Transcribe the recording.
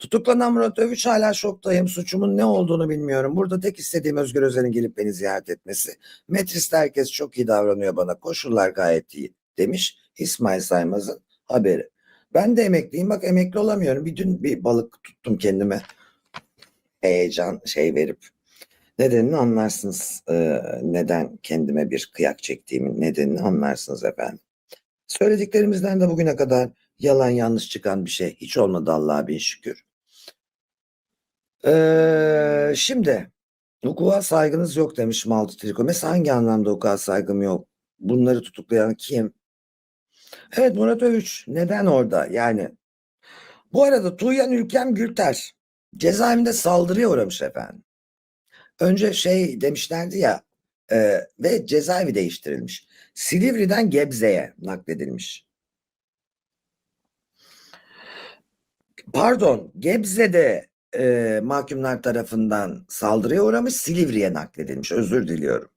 Tutuklanan Murat Övüç hala şoktayım. Suçumun ne olduğunu bilmiyorum. Burada tek istediğim Özgür Özel'in gelip beni ziyaret etmesi. Metris'te herkes çok iyi davranıyor bana. Koşullar gayet iyi demiş İsmail Saymaz'ın haberi. Ben de emekliyim. Bak emekli olamıyorum. Bir dün bir balık tuttum kendime. Heyecan şey verip. Nedenini anlarsınız. Ee, neden kendime bir kıyak çektiğimin nedenini anlarsınız efendim. Söylediklerimizden de bugüne kadar yalan yanlış çıkan bir şey hiç olmadı Allah'a bin şükür. Ee, şimdi hukuka saygınız yok demiş Maltı Triko. Mesela hangi anlamda hukuka saygım yok? Bunları tutuklayan kim? Evet Murat Övüç neden orada? Yani bu arada Tuğyan Ülkem Gülter cezaevinde saldırıya uğramış efendim. Önce şey demişlerdi ya e, ve cezaevi değiştirilmiş. Silivri'den Gebze'ye nakledilmiş. Pardon, Gebze'de e, mahkumlar tarafından saldırıya uğramış, Silivri'ye nakledilmiş. Özür diliyorum.